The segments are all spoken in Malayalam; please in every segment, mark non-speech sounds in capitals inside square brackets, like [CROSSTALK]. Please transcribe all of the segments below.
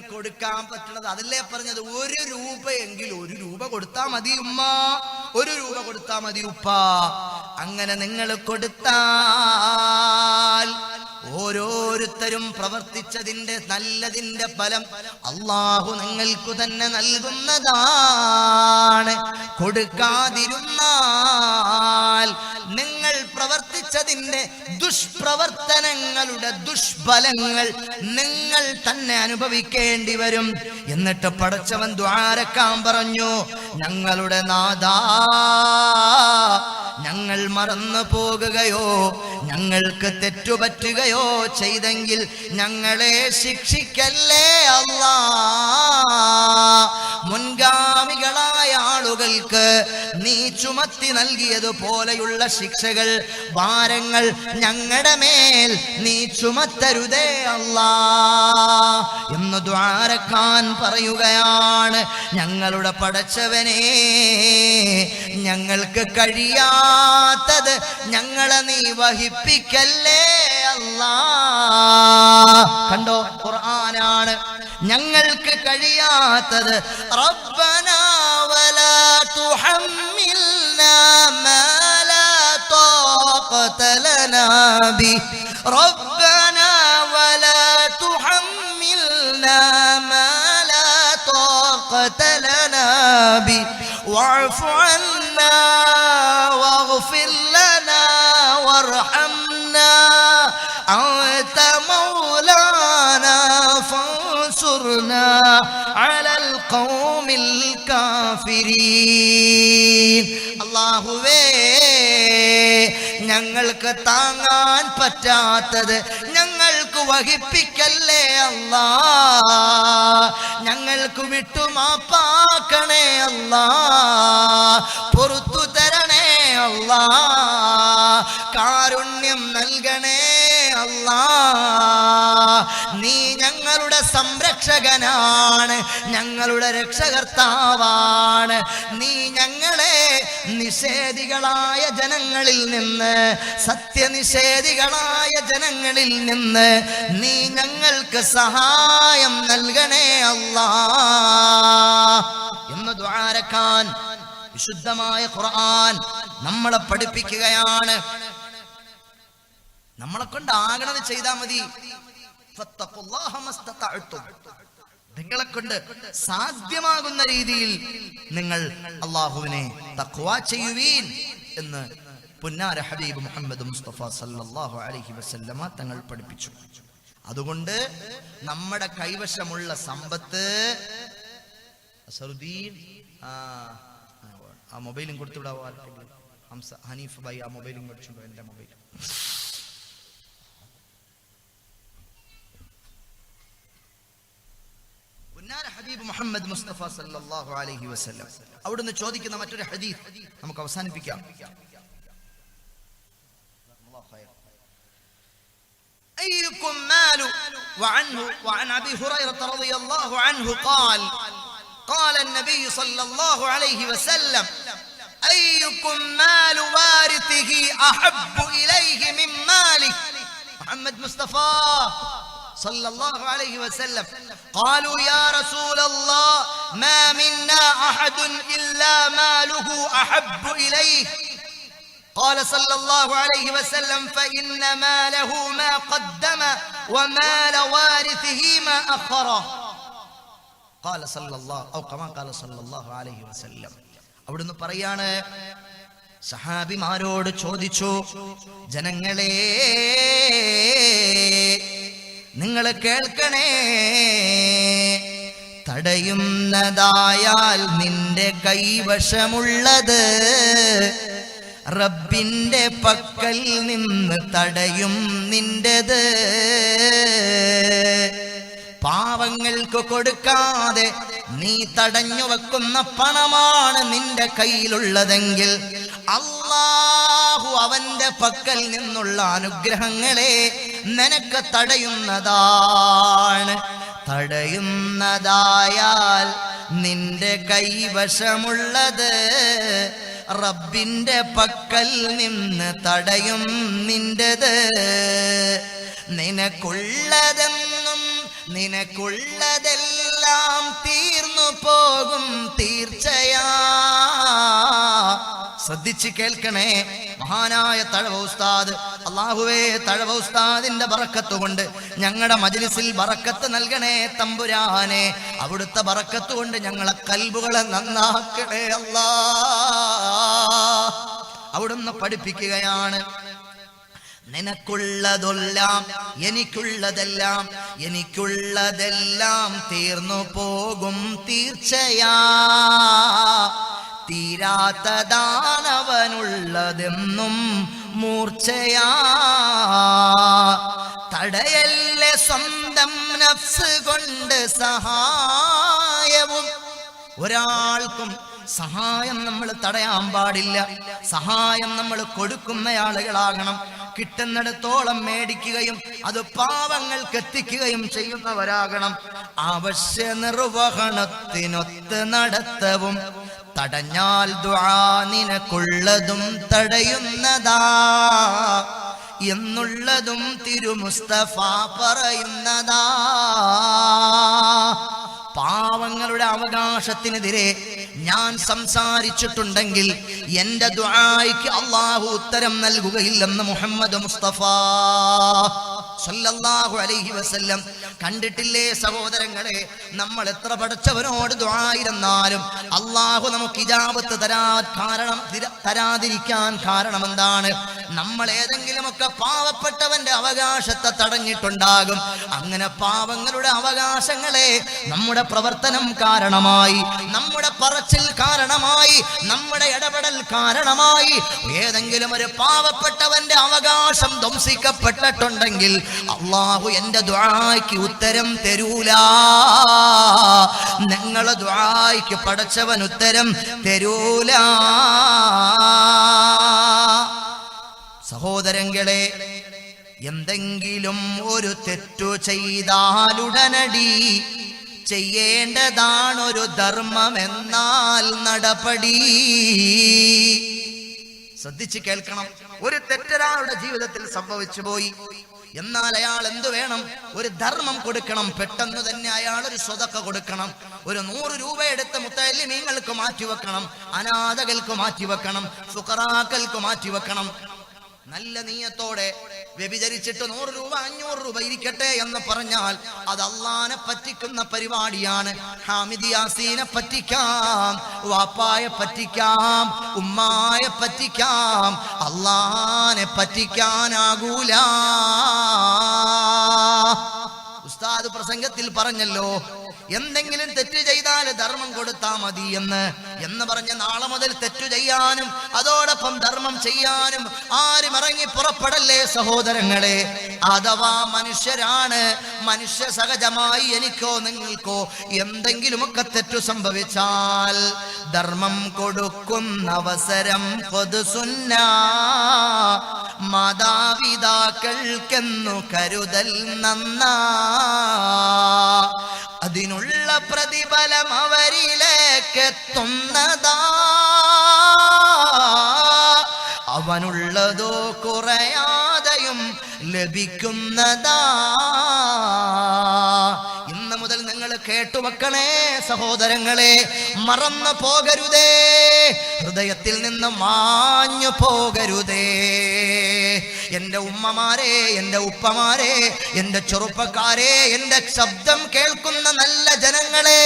കൊടുക്കാൻ പറ്റുന്നത് അതല്ലേ പറഞ്ഞത്? ഒരു രൂപയെങ്കിൽ ഒരു രൂപ കൊടുത്താ മതി ഉമ്മ. ഒരു രൂപ കൊടുത്താ മതി ഉപ്പ. അങ്ങനെ നിങ്ങൾ കൊടുത്താൽ ഓരോരുത്തരും പ്രവർത്തിച്ചതിന്റെ നല്ലതിന്റെ ഫലം അള്ളാഹു നിങ്ങൾക്ക് തന്നെ നൽകുന്നതാണ്. കൊടുക്കാതിരുന്നാൽ നിങ്ങൾ പ്രവർത്തിച്ചതിന്റെ ദുഷ്പ്രവർത്തനങ്ങളുടെ ദുഷ്ഫലങ്ങൾ നിങ്ങൾ തന്നെ അനുഭവിക്കേണ്ടി വരും. എന്നിട്ട് പടച്ചവൻ ദ്വാരക്കാൻ പറഞ്ഞു ഞങ്ങളുടെ നാദാ ഞങ്ങൾ മറന്നു പോകുകയോ ഞങ്ങൾക്ക് തെറ്റുപറ്റുകയോ ചെയ്തെങ്കിൽ ഞങ്ങളെ ശിക്ഷിക്കല്ലേ അല്ല? മുൻഗാമികളായ ആളുകൾക്ക് നീ ചുമത്തി നൽകിയതുപോലെയുള്ള ശിക്ഷകൾ ഭാരങ്ങൾ ഞങ്ങളുടെ മേൽ നീ ചുമത്തരുതേ അല്ലാ എന്ന് ദ്വാരക്കാൻ പറയുകയാണ്. ഞങ്ങളുടെ പടച്ചവനെ ഞങ്ങൾക്ക് കഴിയാത്തത് ഞങ്ങളെ നീ വഹിപ്പിക്കല്ലേ അല്ലാ. കണ്ടോ? ഖുർആനാണ് ഞങ്ങൾക്ക് കഴിയാത്തത്. റബ്ബനാ ولا تحملنا ما لا طاقة لنا به. ربنا ولا تحملنا ما لا طاقة لنا به. واعف عنا واغفر لنا وارحمنا. أنت مولانا فانصرنا على القوم അള്ളാഹുവേ ഞങ്ങൾക്ക് താങ്ങാൻ പറ്റാത്തത് ഞങ്ങൾക്ക് വഹിപ്പിക്കല്ലേ അല്ലാ. ഞങ്ങൾക്ക് വിട്ടുമാപ്പാക്കണേ അല്ലാ. പൊറത്തു അല്ലാ. കാരുണ്യം നൽകണേ അല്ലാ. നീ ഞങ്ങളുടെ സംരക്ഷകനാണ് ഞങ്ങളുടെ രക്ഷകർത്താവാണ്. നീ ഞങ്ങളെ നിഷേധികളായ ജനങ്ങളിൽ നിന്ന് സത്യനിഷേധികളായ ജനങ്ങളിൽ നിന്ന് നീ ഞങ്ങൾക്ക് സഹായം നൽകണേ അല്ലാ. എന്ന് ദ്വാരക്കാൻ വിശുദ്ധമായ ഖുർആൻ നമ്മളെ പഠിപ്പിക്കുകയാണ്. നമ്മളെ കൊണ്ട് ആകണത് ചെയ്താൽ മതി. നിങ്ങളെ കൊണ്ട് സാധ്യമാകുന്ന രീതിയിൽ നിങ്ങൾ അള്ളാഹുവിനെ തഖ്വ ചെയ്യുവീൻ എന്ന് പുന്നാര ഹബീബ് മുഹമ്മദ് മുസ്തഫ സല്ലല്ലാഹു അലൈഹി വസല്ലമ തങ്ങൾ പഠിപ്പിച്ചു. അതുകൊണ്ട് നമ്മുടെ കൈവശമുള്ള സമ്പത്ത് അസറുദ്ദീൻ ആ ആ മൊബൈലും കൊടുത്തുവിടാവോ ആർക്കെങ്കിലും ഹംസ ഹനീഫ് ഭായി ആ മൊബൈലും മേടിച്ചുണ്ടോ എൻ്റെ മൊബൈൽ പുന്നാര ഹബീബ് മുഹമ്മദ് മുസ്തഫ സല്ലല്ലാഹു അലൈഹി വസല്ലം അവിടുന്ന് ചോദിക്കുന്ന മറ്റൊരു ഹദീസ് നമുക്ക് അവസാനിപ്പിക്കാം أيكم مال وعنه وعن أبي هريرة رضي الله عنه قال قال النبي صلى الله عليه وسلم محمد مصطفى صلى الله عليه وسلم قالوا يا رسول الله ما منا أحد إلا ماله أحب إليه قال صلى الله عليه وسلم فإن ماله ما قدم ومال وارثه ما أخره قال صلى الله أو كما قال صلى الله عليه وسلم അവിടുന്ന് പറയാണ് സഹാബിമാരോട് ചോദിച്ചു ജനങ്ങളെ നിങ്ങൾ കേൾക്കണേ തടയുന്നതായാൽ നിന്റെ കൈവശമുള്ളത് റബ്ബിന്റെ പക്കൽ നിന്ന് തടയും നിന്റേത്. പാവങ്ങൾക്ക് കൊടുക്കാതെ നീ തടഞ്ഞു വെക്കുന്ന പണമാണ് നിന്റെ കയ്യിലുള്ളതെങ്കിൽ അള്ളാഹു അവന്റെ പക്കൽ നിന്നുള്ള അനുഗ്രഹങ്ങളെ നിനക്ക് തടയുന്നതാണ്. തടയുന്നതായാൽ നിന്റെ കൈവശമുള്ളത് റബ്ബിന്റെ പക്കൽ നിന്ന് തടയും നിന്റേത്. നിനക്കുള്ളതെന്നും നിനക്കുള്ളതെല്ലാം തീർന്നു പോകും തീർച്ചയാ. ശ്രദ്ധിച്ച് കേൾക്കണേ മഹാനായ തഴവ ഉസ്താദ് അള്ളാഹുവേ തഴവ ഉസ്താദിന്റെ ബറക്കത്ത് കൊണ്ട് ഞങ്ങളുടെ മജ്ലിസിൽ ബറക്കത്ത് നൽകണേ തമ്പുരാനെ. അവിടുത്തെ ബറക്കത്ത് കൊണ്ട് ഞങ്ങളെ കൽബുകളെ നന്നാക്കണേ അല്ലാ. അവിടുന്ന് പഠിപ്പിക്കുകയാണ്. നിനക്കുള്ളതെല്ലാം എനിക്കുള്ളതെല്ലാം എനിക്കുള്ളതെല്ലാം തീർന്നു പോകും തീർച്ചയാ. തീരാത്തതാണവനുള്ളതെന്നും മൂർച്ചയാ. തടയല്ലേ സ്വന്തം നഫ്സ് കൊണ്ട് സഹായവും. ഒരാൾക്കും സഹായം നമ്മൾ തടയാൻ പാടില്ല. സഹായം നമ്മൾ കൊടുക്കുന്ന ആളുകളാകണം കിട്ടുന്നിടത്തോളം മേടിക്കുകയും അത് പാവങ്ങൾക്ക് എത്തിക്കുകയും ചെയ്യുന്നവരാകണം. അവശ്യ നിർവഹണത്തിനൊത്ത് നടത്തവും തടഞ്ഞാൽ നിനക്കുള്ളതും തടയുന്നതാ. എന്നുള്ളതും തിരുമുസ്തഫ പറയുന്നതാ. പാവങ്ങളുടെ അവകാശത്തിനെതിരെ ഞാൻ സംസാരിച്ചിട്ടുണ്ടെങ്കിൽ എന്റെ ദുആയ്ക്ക് അള്ളാഹു ഉത്തരം നൽകുകയില്ലെന്ന് മുഹമ്മദ് മുസ്തഫ സല്ലല്ലാഹു അലൈഹി വസല്ലം കണ്ടിട്ടില്ലേ സഹോദരങ്ങളെ? നമ്മൾ എത്ര പഠിച്ചവനോട് ദുആയിരുന്നാലും അള്ളാഹു നമുക്ക് ഇജാബത്ത് തരാ കാരണം തരാതിരിക്കാൻ കാരണം എന്താണ് നമ്മൾ ഏതെങ്കിലുമൊക്കെ പാവപ്പെട്ടവന്റെ അവകാശത്തെ തടഞ്ഞിട്ടുണ്ടാകും. അങ്ങനെ പാവങ്ങളുടെ അവകാശങ്ങളെ നമ്മുടെ പ്രവർത്തനം കാരണമായി നമ്മുടെ പറച്ചിൽ കാരണമായി നമ്മുടെ ഇടപെടൽ കാരണമായി. ഏതെങ്കിലും ഒരു പാവപ്പെട്ടവന്റെ അവകാശം ധ്വംസിക്കപ്പെട്ടിട്ടുണ്ടെങ്കിൽ അള്ളാഹു എന്റെ ദ്വായ്ക്ക് ഉത്തരം തരൂല. നിങ്ങളെ ദ്വായ്ക്ക് പടച്ചവൻ ഉത്തരം തരൂല. സഹോദരങ്ങളെ എന്തെങ്കിലും ഒരു തെറ്റു ചെയ്താലുടനടി ചെയ്യേണ്ടതാണൊരു ധർമ്മം എന്നാൽ നടപടി. ശ്രദ്ധിച്ച് കേൾക്കണം. ഒരു തെറ്റൊരാളുടെ ജീവിതത്തിൽ സംഭവിച്ചു പോയി. എന്നാൽ അയാൾ എന്തു വേണം? ഒരു ധർമ്മം കൊടുക്കണം. പെട്ടെന്ന് തന്നെ അയാൾ ഒരു സ്വതക്ക കൊടുക്കണം. ഒരു നൂറ് രൂപ എടുത്ത് മുത്തല്ലിമീങ്ങൾക്ക് മാറ്റിവെക്കണം. അനാഥകൾക്ക് മാറ്റിവെക്കണം. ഫുക്കറാക്കൾക്ക് മാറ്റിവെക്കണം. നല്ല നീയത്തോടെ വ്യഭിചരിച്ചിട്ട് നൂറ് രൂപ അഞ്ഞൂറ് രൂപ ഇരിക്കട്ടെ എന്ന് പറഞ്ഞാൽ അത് അള്ളാനെ പറ്റിക്കുന്ന പരിപാടിയാണ്. ഹാമിദ് യാസീനെ പറ്റിക്കാം വാപ്പായെ പറ്റിക്കാം ഉമ്മായെ പറ്റിക്കാം അള്ളാനെ പറ്റിക്കാനാകൂല. ഉസ്താദ് പ്രസംഗത്തിൽ പറഞ്ഞല്ലോ എന്തെങ്കിലും തെറ്റ് ചെയ്താൽ ധർമ്മം കൊടുത്താൽ മതി എന്ന്. എന്ന് പറഞ്ഞ് നാളെ മുതൽ തെറ്റു ചെയ്യാനും അതോടൊപ്പം ധർമ്മം ചെയ്യാനും ആരും ഇറങ്ങി പുറപ്പെടല്ലേ സഹോദരങ്ങളെ? അഥവാ മനുഷ്യരാണ് മനുഷ്യ സഹജമായി എനിക്കോ നിങ്ങൾക്കോ എന്തെങ്കിലുമൊക്കെ തെറ്റു സംഭവിച്ചാൽ ധർമ്മം കൊടുക്കുന്ന അവസരം പൊതുസുന്ന. മാതാപിതാക്കൾക്കെന്നു കരുതൽ നന്നാ. അതിനുള്ള പ്രതിഫലം അവരിലേക്കെത്തുന്നതാ. അവനുള്ളതോ കുറയാതെയും ലഭിക്കുന്നതാ. ഇന്ന് മുതൽ നിങ്ങൾ കേട്ടുവെക്കണേ സഹോദരങ്ങളെ മറന്നു പോകരുതേ. ഹൃദയത്തിൽ നിന്ന് മാഞ്ഞു പോകരുതേ. എന്റെ ഉമ്മമാരെ എന്റെ ഉപ്പമാരെ എന്റെ ചെറുപ്പക്കാരെ എന്റെ ശബ്ദം കേൾക്കുന്ന നല്ല ജനങ്ങളെ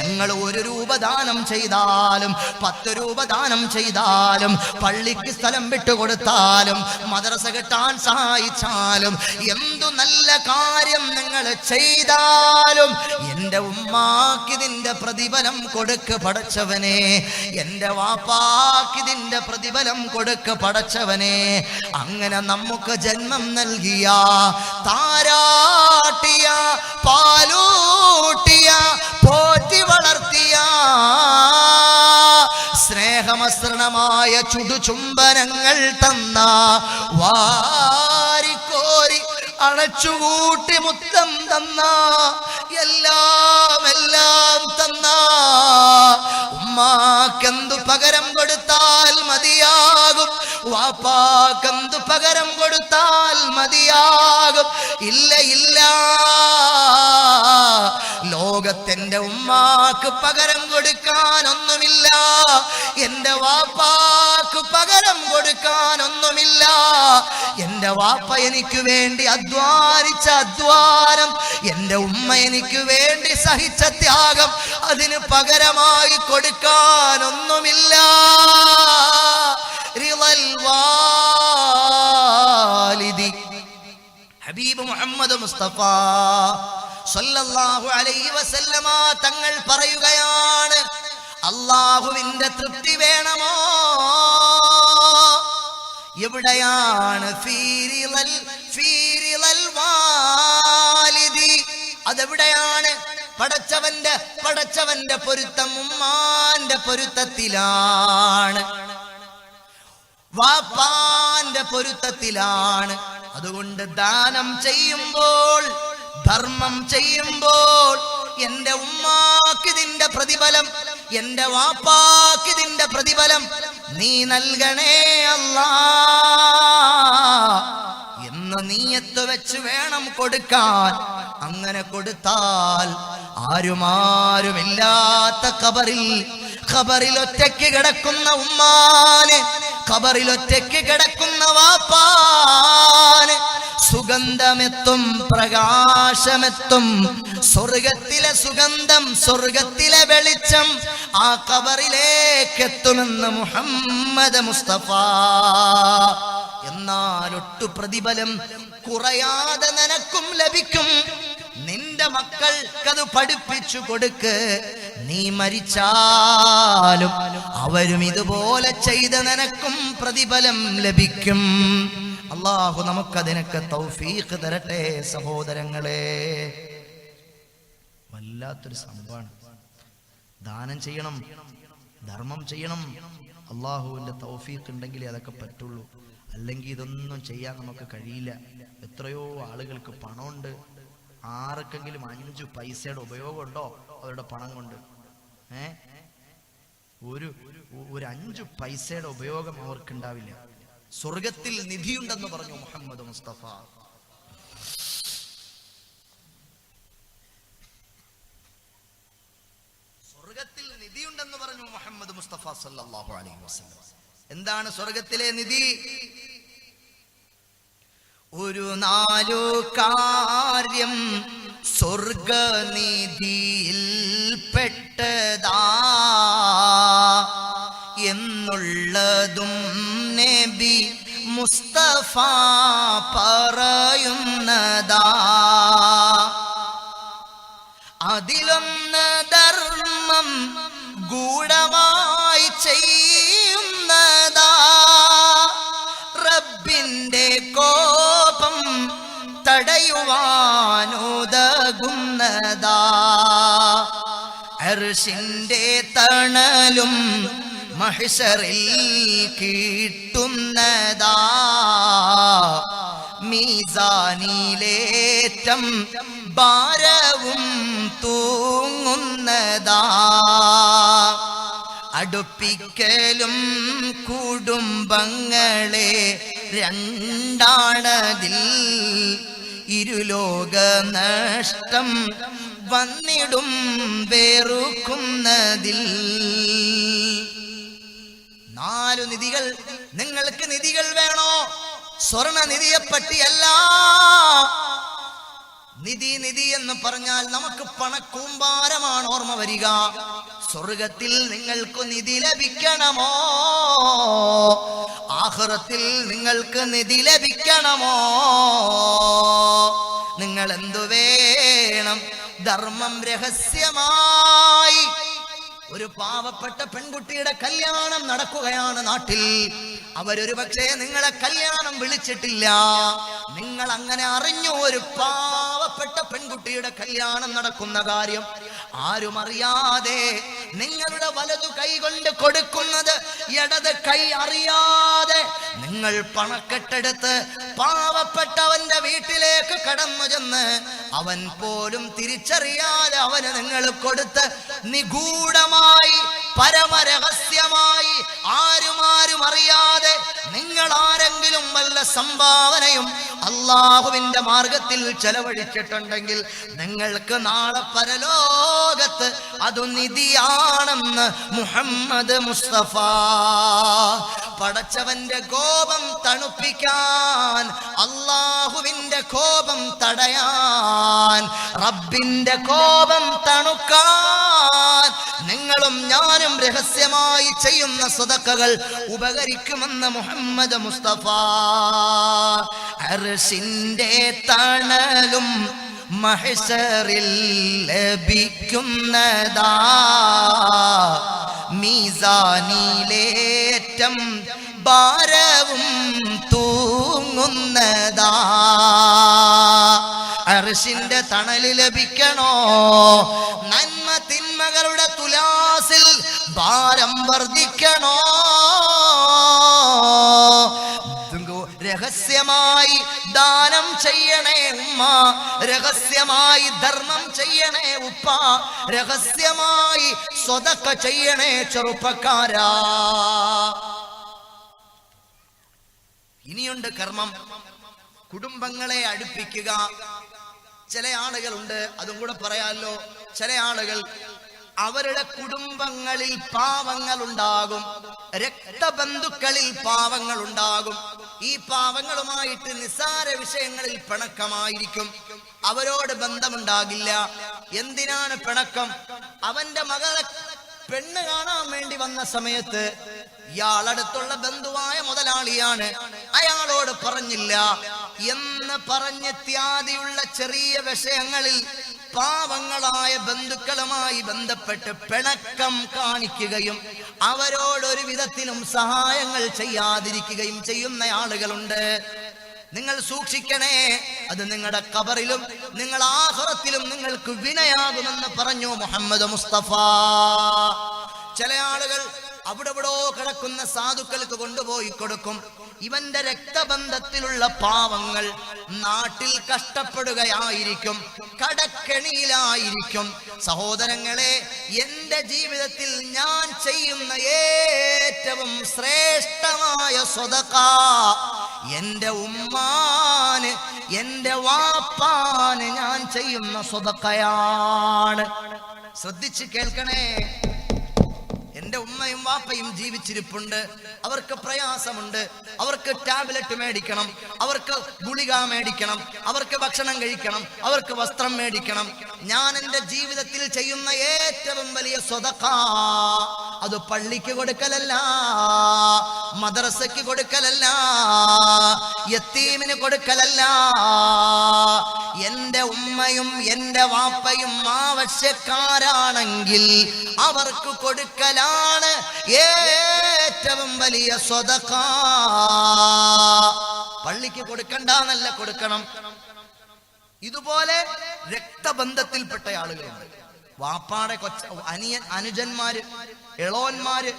നിങ്ങൾ ഒരു രൂപ ദാനം ചെയ്താലും പത്ത് രൂപ ദാനം ചെയ്താലും പള്ളിക്ക് സ്ഥലം വിട്ടുകൊടുത്താലും മദ്രസ കിട്ടാൻ സഹായിച്ചാലും എന്തു നല്ല കാര്യം നിങ്ങൾ ചെയ്താലും എന്റെ ഉമ്മാക്കിതിന്റെ പ്രതിഫലം കൊടുക്ക് പടച്ചവനെ എന്റെ വാപ്പാക്കിതിന്റെ പ്രതിഫലം കൊടുക്ക് പടച്ചവനെ. അങ്ങനെ നമുക്ക് ജന്മം നൽകിയ താരാട്ടിയ പാലൂട്ടിയ പോറ്റി വളർത്തിയ സ്നേഹമസൃണമായ ചുടുചുംബനങ്ങൾ തന്ന വാരിക്കോരി അണച്ചുകൂട്ടി മുത്തം തന്ന എല്ലാം എല്ലാം തന്ന. ഉമ്മാക്കെന്തു പകരം കൊടുത്താൽ മതിയാകും. വാപ്പാക്കെന്തു പകരം കൊടുത്താൽ മതിയാകും. ഇല്ല ഇല്ല. ലോകത്തെന്റെ ഉമ്മാക്ക് പകരം കൊടുക്കാനൊന്നുമില്ല. എന്റെ വാപ്പാക്ക് പകരം കൊടുക്കാനൊന്നുമില്ല. എന്റെ വാപ്പ എനിക്ക് വേണ്ടി അധ്വാനിച്ച അധ്വാനം എന്റെ ഉമ്മ എനിക്ക് വേണ്ടി സഹിച്ച ത്യാഗം അതിന് പകരമായി വാലിദി. ഹബീബ് മുഹമ്മദ് മുസ്തഫ സല്ലല്ലാഹു അലൈഹി വസല്ലമ തങ്ങൾ പറയുകയാണ് അള്ളാഹുവിന്റെ തൃപ്തി വേണമോ? എവിടെയാണ് ഫീരിലൽ ഫീരിലൽ വാലിദി? അതെവിടെയാണ്? പടച്ചവന്റെ പടച്ചവന്റെ പൊരുത്തം ഉമ്മാന്റെ പൊരുത്തത്തിലാണ്. വാപ്പാന്റെ പൊരുത്തത്തിലാണ്. അതുകൊണ്ട് ദാനം ചെയ്യുമ്പോൾ ധർമ്മം ചെയ്യുമ്പോൾ എന്റെ ഉമ്മാക്കിതിന്റെ പ്രതിഫലം എന്റെ വാപ്പാക്കിതിന്റെ പ്രതിഫലം നീ നൽകണേ അല്ലാ. എന്ന് നീയത്ത് വെച്ച് വേണം കൊടുക്കാൻ. അങ്ങനെ കൊടുത്താൽ ആരുമാരുമില്ലാത്ത കബറിൽ ഖബറിൽ ഒറ്റയ്ക്ക് കിടക്കുന്ന ഉമ്മാന് ഖബറിൽ ഒറ്റയ്ക്ക് കിടക്കുന്ന വാപ്പാന് സുഗന്ധമെത്തും പ്രകാശമെത്തും. സ്വർഗത്തിലെ സുഗന്ധം സ്വർഗത്തിലെ വെളിച്ചം ആ കവറിലേക്കെത്തുമെന്ന് മുഹമ്മദ് മുസ്തഫ. എന്നാലൊട്ടു പ്രതിഫലം കുറയാതെ നനക്കും ലഭിക്കും. നിന്റെ മക്കൾക്കത് പഠിപ്പിച്ചു കൊടുക്ക്. നീ മരിച്ചാലും അവരും ഇതുപോലെ ചെയ്ത നിനക്കും പ്രതിഫലം ലഭിക്കും. അള്ളാഹു നമുക്കതിനൊക്കെ തൗഫീഖ് തരട്ടെ സഹോദരങ്ങളെ. വല്ലാത്തൊരു സംഭവമാണ്. ദാനം ചെയ്യണം ധർമ്മം ചെയ്യണം. അള്ളാഹുവിന്റെ തൗഫീഖ് ഉണ്ടെങ്കിലേ അതൊക്കെ പറ്റുള്ളൂ. അല്ലെങ്കിൽ ഇതൊന്നും ചെയ്യാൻ നമുക്ക് കഴിയില്ല. എത്രയോ ആളുകൾക്ക് പണമുണ്ട്. ആർക്കെങ്കിലും അഞ്ചു പൈസയുടെ ഉപയോഗമുണ്ടോ? അവരുടെ പണം കൊണ്ട്. ഏ? ഒരു ഒരു അഞ്ചു പൈസയുടെ ഉപയോഗം അവർക്ക് ഉണ്ടാവില്ല സ്വർഗത്തിൽ നിധിയുണ്ടെന്ന് പറഞ്ഞു മുഹമ്മദ് മുസ്തഫ. സ്വർഗത്തിൽ നിധിയുണ്ടെന്ന് പറഞ്ഞു മുഹമ്മദ് മുസ്തഫ സല്ലല്ലാഹു അലൈഹി വസല്ലം. എന്താണ് സ്വർഗത്തിലെ നിധി? ഒരു നാലു കാര്യം സ്വർഗനിധിയിൽ പെട്ടതാ മുസ്തഫ പറയുന്നതാ. അതിലൊന്ന് ധർമ്മം ഗൂഢമായി ചെയ്യുന്നതാ. റബ്ബിന്റെ കോപം തടയുവാനുതകുന്നതാ. അർഷിന്റെ തണലും മഹിഷറിൽ കിട്ടുന്നതാ. മീസാനിലേറ്റം ഭാരവും തൂങ്ങുന്നതാ. അടുപ്പിക്കലും കുടുംബങ്ങളെ രണ്ടാണതിൽ ഇരുലോക നഷ്ടം വന്നിടും വേറുക്കുന്നതിൽ. നാലു നിധികൾ നിങ്ങൾക്ക് നിധികൾ വേണോ? സ്വർണ നിധിയെ പറ്റിയല്ല. നിധി നിധി എന്ന് പറഞ്ഞാൽ നമുക്ക് പണക്കൂമ്പാരമാണ് ഓർമ്മ വരിക. സ്വർഗത്തിൽ നിങ്ങൾക്ക് നിധി ലഭിക്കണമോ? ആഹ്റത്തിൽ നിങ്ങൾക്ക് നിധി ലഭിക്കണമോ? നിങ്ങൾ എന്തു വേണം? ധർമ്മം രഹസ്യമായി ഒരു പാവപ്പെട്ട പെൺകുട്ടിയുടെ കല്യാണം നടക്കുകയാണ് നാട്ടിൽ. അവരൊരു പക്ഷേ നിങ്ങളെ കല്യാണം വിളിച്ചിട്ടില്ല. നിങ്ങൾ അങ്ങനെ അറിഞ്ഞു ഒരു പാവപ്പെട്ട പെൺകുട്ടിയുടെ കല്യാണം നടക്കുന്ന കാര്യം ആരും അറിയാതെ നിങ്ങളുടെ വലതു കൈ കൊണ്ട് കൊടുക്കുന്നത് ഇടത് കൈ അറിയാതെ നിങ്ങൾ പണക്കെട്ടെടുത്ത് പാവപ്പെട്ടവന്റെ വീട്ടിലേക്ക് കടന്നു ചെന്ന് അവൻ പോലും തിരിച്ചറിയാതെ അവന് നിങ്ങൾ കൊടുത്ത് നിഗൂഢമായി പരമരഹസ്യമായി ആരുമാരും അറിയാതെ നിങ്ങൾ ആരെങ്കിലും വല്ല സംഭാവനയും അള്ളാഹുവിന്റെ മാർഗത്തിൽ ചെലവഴിച്ചിട്ടുണ്ടെങ്കിൽ നിങ്ങൾക്ക് നാളെ പരലോകത്ത് അത് നിധിയാണെന്ന് മുഹമ്മദ് മുസ്തഫ. പടച്ചവന്റെ കോപം തണുപ്പിക്കാൻ അള്ളാഹുവിന്റെ കോപം തടയാൻ റബ്ബിന്റെ കോപം തണുക്കാൻ നിങ്ങളും ഞാനും രഹസ്യമായി ചെയ്യുന്ന സ്വതക്കകൾ ഉപകരിക്കുമെന്ന് മുഹമ്മദ് മുസ്തഫ. അർഷിന്റെ തണലും മഹസറിൽ ലഭിക്കുന്നതാ. മീസാനിലേറ്റം ഭാരവും തൂങ്ങുന്നതാ. അർഷിന്റെ തണൽ ലഭിക്കണോ? നന്മ തിന്മകളുടെ തുലാസിൽ ഭാരം വർദ്ധിക്കണോ? രഹസ്യമായി ദാനം ചെയ്യണേ ഉമ്മ രഹസ്യമായി ധർമ്മം ചെയ്യണേ ഉപ്പ രഹസ്യമായി സ്വതക്ക ചെയ്യണേ ചെറുപ്പക്കാരാ. ഇനിയുണ്ട് കർമ്മം. കുടുംബങ്ങളെ അടുപ്പിക്കുക. ചില ആളുകളുണ്ട് അതും കൂടെ പറയാമല്ലോ ചില ആളുകൾ അവരുടെ കുടുംബങ്ങളിൽ പാവങ്ങൾ ഉണ്ടാകും രക്തബന്ധുക്കളിൽ പാവങ്ങൾ ഉണ്ടാകും ഈ പാവങ്ങളുമായിട്ട് നിസാര വിഷയങ്ങളിൽ പിണക്കമായിരിക്കും. അവരോട് ബന്ധമുണ്ടാകില്ല. എന്തിനാണ് പിണക്കം? അവന്റെ മകളെ പെണ്ണ് കാണാൻ വേണ്ടി വന്ന സമയത്ത് ഇയാളടുത്തുള്ള ബന്ധുവായ മുതലാളിയാണ്. അയാളോട് പറഞ്ഞില്ല. എന്ന് പറഞ്ഞ് ത്യാദിയുള്ള ചെറിയ വിഷയങ്ങളിൽ പാവങ്ങളായ ബന്ധുക്കളുമായി ബന്ധപ്പെട്ട് പിണക്കം കാണിക്കുകയും അവരോടൊരു വിധത്തിലും സഹായങ്ങൾ ചെയ്യാതിരിക്കുകയും ചെയ്യുന്ന ആളുകളുണ്ട്. നിങ്ങൾ സൂക്ഷിക്കണേ അത് നിങ്ങളുടെ കബറിലും നിങ്ങൾ ആഹുറത്തിലും നിങ്ങൾക്ക് വിനയാകുമെന്ന് പറഞ്ഞു മുഹമ്മദ് മുസ്തഫ. ചില ആളുകൾ അവിടെ എവിടോ കിടക്കുന്ന സാധുക്കൾക്ക് കൊണ്ടുപോയി കൊടുക്കും. ഇവന്റെ രക്തബന്ധത്തിലുള്ള പാവങ്ങൾ നാട്ടിൽ കഷ്ടപ്പെടുകയായിരിക്കും കടക്കെണിയിലായിരിക്കും. സഹോദരങ്ങളെ എന്റെ ജീവിതത്തിൽ ഞാൻ ചെയ്യുന്ന ഏറ്റവും ശ്രേഷ്ഠമായ സ്വതക എന്റെ ഉമ്മാന് എന്റെ വാപ്പാന് ഞാൻ ചെയ്യുന്ന സ്വതക്കയാണ്. ശ്രദ്ധിച്ച് കേൾക്കണേ. എന്റെ ഉമ്മയും വാപ്പയും ജീവിച്ചിരിപ്പുണ്ട്. അവർക്ക് പ്രയാസമുണ്ട്. അവർക്ക് ടാബ്ലറ്റ് മേടിക്കണം. അവർക്ക് ഗുളിക മേടിക്കണം. അവർക്ക് ഭക്ഷണം കഴിക്കണം. അവർക്ക് വസ്ത്രം മേടിക്കണം. ഞാൻ എന്റെ ജീവിതത്തിൽ ചെയ്യുന്ന ഏറ്റവും വലിയ സ്വതക്ക അത് പള്ളിക്ക് കൊടുക്കലല്ല മദ്രസയ്ക്ക് കൊടുക്കലല്ല യത്തീമിന് കൊടുക്കലല്ല. എന്റെ ഉമ്മയും എന്റെ വാപ്പയും ആവശ്യക്കാരാണെങ്കിൽ അവർക്ക് കൊടുക്കലാണ് ഏറ്റവും വലിയ സ്വതക്ക. പള്ളിക്ക് കൊടുക്കണ്ടെന്നല്ല കൊടുക്കണം. ഇതുപോലെ രക്തബന്ധത്തിൽപ്പെട്ട ആളുകളുണ്ട് വാപ്പാടെ കൊച്ച അനിയൻ അനുജന്മാര് എളോന്മാര്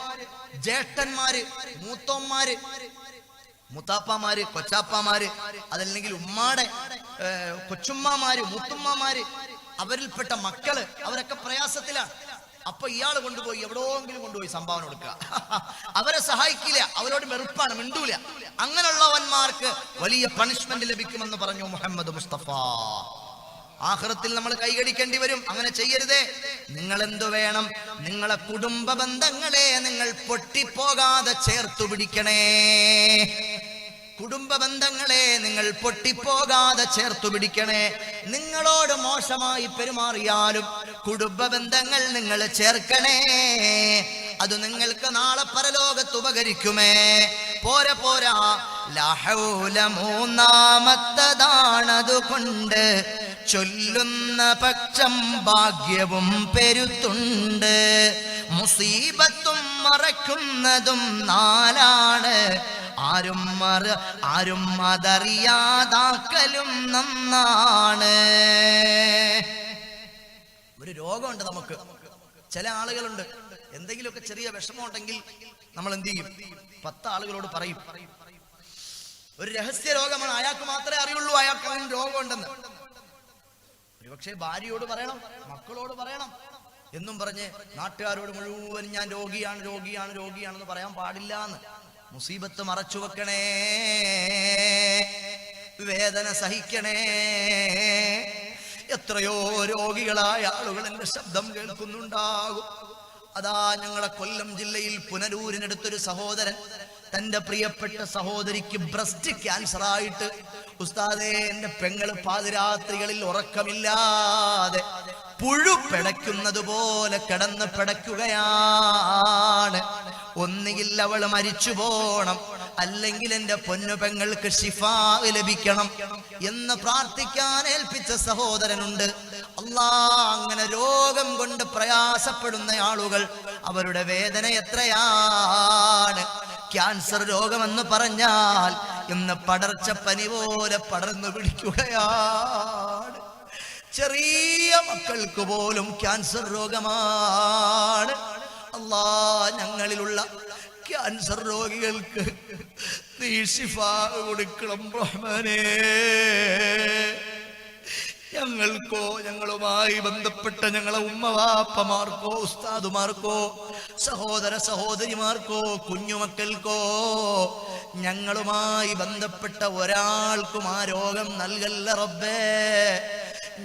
ജ്യേഷ്ഠന്മാര് മൂത്തോന്മാര് മുത്താപ്പമാര് കൊച്ചാപ്പമാര് അതല്ലെങ്കിൽ ഉമ്മാടെ കൊച്ചുമ്മമാര് മൂത്തുമ്മമാര് അവരിൽപ്പെട്ട മക്കൾ അവരൊക്കെ പ്രയാസത്തിലാണ്. അപ്പൊ ഇയാൾ കൊണ്ടുപോയി എവിടെയെങ്കിലും കൊണ്ടുപോയി സംഭാവന കൊടുക്കുക. [LAUGHS] അവരെ സഹായിക്കില്ല അവരോട് വെറുപ്പാണ് മിണ്ടൂല. അങ്ങനെയുള്ളവന്മാർക്ക് വലിയ പണിഷ്മെന്റ് ലഭിക്കുമെന്ന് പറഞ്ഞു മുഹമ്മദ് മുസ്തഫ. ആഹ്റത്തിൽ നമ്മൾ കൈകടിക്കേണ്ടി വരും. അങ്ങനെ ചെയ്യരുതേ. നിങ്ങൾ എന്തു വേണം? നിങ്ങളെ കുടുംബ ബന്ധങ്ങളെ നിങ്ങൾ പൊട്ടിപ്പോകാതെ ചേർത്തു പിടിക്കണേ. കുടുംബ ബന്ധങ്ങളെ നിങ്ങൾ പൊട്ടിപ്പോകാതെ ചേർത്തു പിടിക്കണേ. നിങ്ങളോട് മോശമായി പെരുമാറിയാലും കുടുംബ ബന്ധങ്ങൾ നിങ്ങൾ ചേർക്കണേ. അത് നിങ്ങൾക്ക് നാളെ പരലോകത്ത് ഉപകരിക്കുമേ. പോരാ പോരാ. ലഹൗല മൂന്നാമത്തതാണതുകൊണ്ട് കൊണ്ട് ചൊല്ലുന്ന പക്ഷം ഭാഗ്യവും പെരുത്തുണ്ട്. മുസീബത്തും മറക്കുന്നതും നാലാണ്. ആരും മറ ആരും അതറിയാതാക്കലും നന്നാണ്. ഒരു രോഗമുണ്ട് നമുക്ക്. ചില ആളുകളുണ്ട്. എന്തെങ്കിലുമൊക്കെ ചെറിയ വിഷമമുണ്ടെങ്കിൽ നമ്മൾ എന്ത് ചെയ്യും? പത്ത് ആളുകളോട് പറയും. ഒരു രഹസ്യ രോഗമാണ്. അയാൾക്ക് മാത്രമേ അറിയുള്ളൂ അയാൾക്ക് രോഗമുണ്ടെന്ന്. ഒരുപക്ഷെ ഭാര്യയോട് പറയണം മക്കളോട് പറയണം എന്നും പറഞ്ഞ് നാട്ടുകാരോട് മുഴുവൻ ഞാൻ രോഗിയാണ് രോഗിയാണ് രോഗിയാണെന്ന് പറയാൻ പാടില്ല എന്ന് മുസീബത്ത് മറച്ചു വെക്കണേ വേദന സഹിക്കണേ. എത്രയോ രോഗികളായ ആളുകൾ എന്റെ ശബ്ദം കേൾക്കുന്നുണ്ടാകും. അതാ ഞങ്ങളെ കൊല്ലം ജില്ലയിൽ പുനലൂരിനടുത്തൊരു സഹോദരൻ തന്റെ പ്രിയപ്പെട്ട സഹോദരിക്ക് ബ്രസ്റ്റ് ക്യാൻസർ ആയിട്ട് ഉസ്താദേ എന്റെ പെങ്ങൾ പാതിരാത്രികളിൽ ഉറക്കമില്ലാതെ പുഴു പിടയ്ക്കുന്നത് പോലെ കിടന്ന് പിടയ്ക്കുകയാണ്. ഒന്നുകിൽ അവൾ മരിച്ചു പോണം അല്ലെങ്കിൽ എന്റെ പൊന്നു പെങ്ങൾക്ക് ഷിഫാ ലഭിക്കണം എന്ന് പ്രാർത്ഥിക്കാൻ ഏൽപ്പിച്ച സഹോദരനുണ്ട്. അല്ലാ അങ്ങനെ രോഗം കൊണ്ട് പ്രയാസപ്പെടുന്ന ആളുകൾ അവരുടെ വേദന എത്രയാണ്? ക്യാൻസർ രോഗമെന്ന് പറഞ്ഞാൽ ഇന്ന് പനി പോലെ പടർന്നു പിടിക്കുകയാണ്. ചെറിയ മക്കൾക്ക് പോലും ക്യാൻസർ രോഗമാണ്. അല്ലാ ഞങ്ങളിലുള്ള ക്യാൻസർ രോഗികൾക്ക് നീ ശിഫ കൊടുക്കണം റഹ്മാനേ. ഞങ്ങൾക്കോ ഞങ്ങളുമായി ബന്ധപ്പെട്ട ഞങ്ങളെ ഉമ്മവാപ്പമാർക്കോ ഉസ്താദുമാർക്കോ സഹോദര സഹോദരിമാർക്കോ കുഞ്ഞുമക്കൾക്കോ ഞങ്ങളുമായി ബന്ധപ്പെട്ട ഒരാൾക്കും ആ രോഗം നൽകല്ല റബ്ബേ.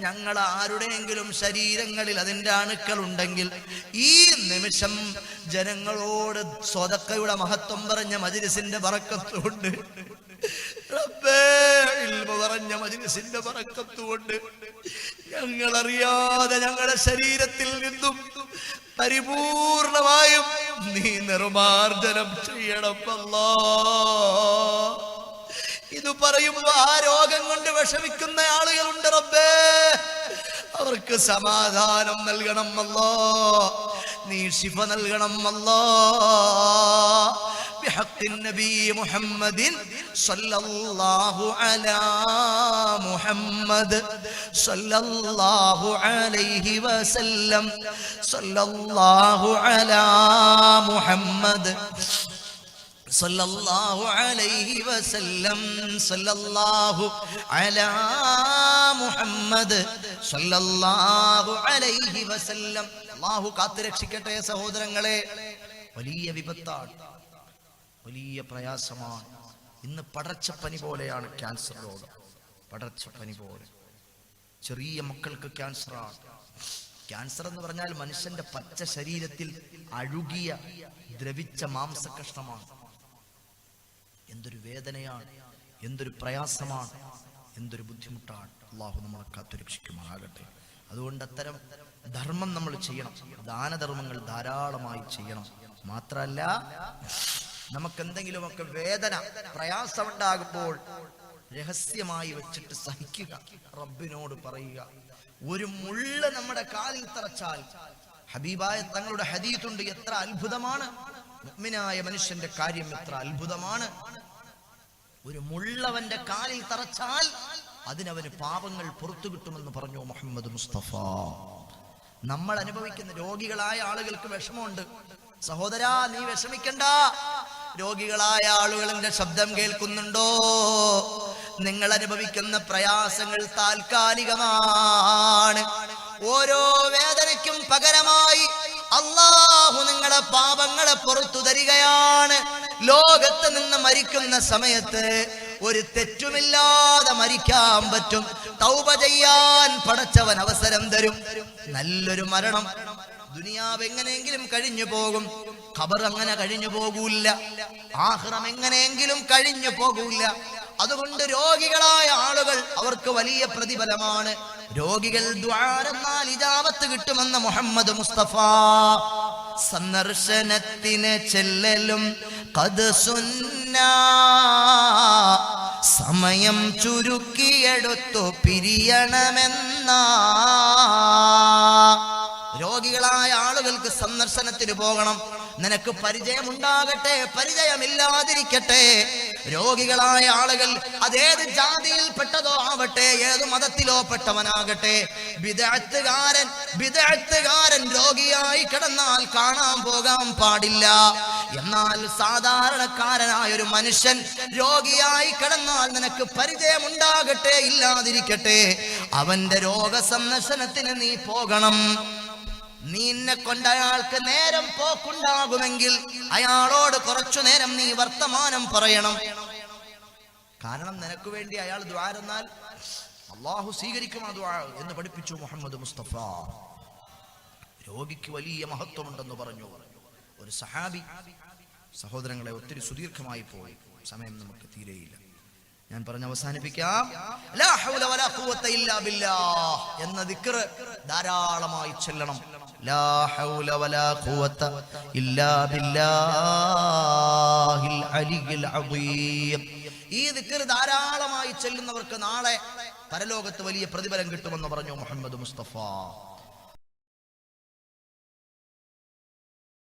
ഞങ്ങൾ ആരുടെയെങ്കിലും ശരീരങ്ങളിൽ അതിന്റെ അണുക്കൾ ഉണ്ടെങ്കിൽ ഈ നിമിഷം ജനങ്ങളോട് സ്വതക്കയുടെ മഹത്വം പറഞ്ഞ മജിരിസിന്റെ പറക്കത്തുകൊണ്ട് പറഞ്ഞ മജിരിസിന്റെ പറക്കത്തുകൊണ്ട് ഞങ്ങൾ അറിയാതെ ഞങ്ങളുടെ ശരീരത്തിൽ നിന്നും പരിപൂർണമായും നീ നിർമാർജനം ചെയ്യണം. അല്ലാ ഇത് പറയുമ്പോ ആ രോഗം കൊണ്ട് വിഷമിക്കുന്ന ആളുകളുണ്ട് റബ്ബേ അവർക്ക് സമാധാനം നൽകണം അല്ലോ നീ ശിഫ നൽകണം അല്ലോ بحق النبي محمد صلى الله على محمد صلى الله عليه وسلم صلى الله على محمد സല്ലല്ലാഹു അലൈഹി വസല്ലം സല്ലല്ലാഹു അലാ മുഹമ്മദ് സല്ലല്ലാഹു അലൈഹി വസല്ലം. അല്ലാഹു കാത്തുരക്ഷിക്കട്ടെ സഹോദരങ്ങളെ. വലിയ വിപത്താണ്. വലിയ പ്രയാസമാണ്. ഇന്ന് പടർച്ചപ്പനി പോലെയാണ് ക്യാൻസർ രോഗം. പടർച്ചപ്പനി പോലെ. ചെറിയ മക്കൾക്ക് ക്യാൻസറാണ്. ക്യാൻസർ എന്ന് പറഞ്ഞാൽ മനുഷ്യന്റെ പച്ച ശരീരത്തിൽ അഴുകിയ ദ്രവിച്ച മാംസകഷ്ണമാണ് എന്തൊരു വേദനയാണ് എന്തൊരു പ്രയാസമാണ് എന്തൊരു ബുദ്ധിമുട്ടാണ്. അള്ളാഹു നമ്മളെ കാത്തുരക്ഷിക്കുമാറാകട്ടെ. അതുകൊണ്ട് അത്തരം ധർമ്മം നമ്മൾ ചെയ്യണം. ദാനധർമ്മങ്ങൾ ധാരാളമായി ചെയ്യണം. മാത്രല്ല നമുക്ക് എന്തെങ്കിലുമൊക്കെ വേദന പ്രയാസമുണ്ടാകുമ്പോൾ രഹസ്യമായി വെച്ചിട്ട് സഹിക്കുക. റബ്ബിനോട് പറയുക. ഒരു മുള്ള നമ്മുടെ കാലിൽ തറച്ചാൽ ഹബീബായ തങ്ങളുടെ ഹദീത്തുണ്ട് എത്ര അത്ഭുതമാണ്. മുഅ്മിനായ മനുഷ്യന്റെ കാര്യം എത്ര അത്ഭുതമാണ്. ഒരു മുള്ളവന്റെ കാലിൽ തറച്ചാൽ അതിനവന് പാപങ്ങൾ പുറത്തു കിട്ടുമെന്ന് പറഞ്ഞു മുഹമ്മദ് മുസ്തഫ. നമ്മൾ അനുഭവിക്കുന്ന രോഗികളായ ആളുകൾക്ക് വിഷമമുണ്ട്. സഹോദരാ നീ വിഷമിക്കണ്ട. രോഗികളായ ആളുകളുടെ ശബ്ദം കേൾക്കുന്നുണ്ടോ? നിങ്ങൾ അനുഭവിക്കുന്ന പ്രയാസങ്ങൾ താൽക്കാലികമാണ്. ഓരോ വേദനയ്ക്കും പകരമായി അള്ളാഹു നിങ്ങളെ പാപങ്ങളെ പുറത്തു തരികയാണ്. ലോകത്ത് നിന്ന് മരിക്കുന്ന സമയത്ത് ഒരു തെറ്റുമില്ലാതെ മരിക്കാൻ പറ്റും. തൗപ ചെയ്യാൻ പടച്ചവൻ അവസരം തരും. നല്ലൊരു മരണം. ദുനിയാവ് എങ്ങനെയെങ്കിലും കഴിഞ്ഞു പോകും. ഖബർ അങ്ങനെ കഴിഞ്ഞു പോകൂല ആഹ്റം എങ്ങനെയെങ്കിലും കഴിഞ്ഞു പോകൂല അതുകൊണ്ട് രോഗികളായ ആളുകൾ അവർക്ക് വലിയ പ്രതിഫലമാണ്. രോഗികൾ ദ്വാരെന്നാൽ ഇജാവത്ത് കിട്ടുമെന്ന മുഹമ്മദ് മുസ്തഫ. സന്ദർശനത്തിന് ചെല്ലലും കത് സുന്ന. സമയം ചുരുക്കിയെടുത്തു പിരിയണമെന്ന. രോഗികളായ ആളുകൾക്ക് സന്ദർശനത്തിന് പോകണം. നിനക്ക് പരിചയമുണ്ടാകട്ടെ പരിചയമില്ലാതിരിക്കട്ടെ. രോഗികളായ ആളുകൾ അതേത് ജാതിയിൽപ്പെട്ടതോ ആവട്ടെ ഏത് മതത്തിലോ പെട്ടവനാകട്ടെ. വിദഗ്ധകാരൻ വിദഗ്ധകാരൻ രോഗിയായി കിടന്നാൽ കാണാൻ പോകാൻ പാടില്ല. എന്നാൽ സാധാരണക്കാരനായ ഒരു മനുഷ്യൻ രോഗിയായി കിടന്നാൽ നിനക്ക് പരിചയമുണ്ടാകട്ടെ ഇല്ലാതിരിക്കട്ടെ. അവന്റെ രോഗസന്ദർശനത്തിന് നീ പോകണം. നിന്നെ കൊണ്ട് അയാൾക്ക് നേരം പോക്കുണ്ടാകുമെങ്കിൽ അയാളോട് കുറച്ചു നേരം നീ വർത്തമാനം പറയണം. കാരണം നിനക്ക് വേണ്ടി അയാൾ ദ്വാരെന്നാൽ അള്ളാഹു സ്വീകരിക്കും ആ ദ്വാ എന്ന് പഠിപ്പിച്ചു മുഹമ്മദ് മുസ്തഫ. രോഗിക്ക് വലിയ മഹത്വമുണ്ടെന്ന് പറഞ്ഞു. ഒരു സഹാബി സഹോദരങ്ങളെ ഒത്തിരി സുദീർഘമായി പോയി. സമയം നമുക്ക് തീരെയില്ല. ഞാൻ പറഞ്ഞ് അവസാനിപ്പിക്കാം. എന്ന ദിക്ർ ധാരാളമായി ചെല്ലണം. ഈ ദിക്ർ ധാരാളമായി ചെല്ലുന്നവർക്ക് നാളെ പരലോകത്ത് വലിയ പ്രതിഫലം കിട്ടുമെന്ന് പറഞ്ഞു മുഹമ്മദ് മുസ്തഫ.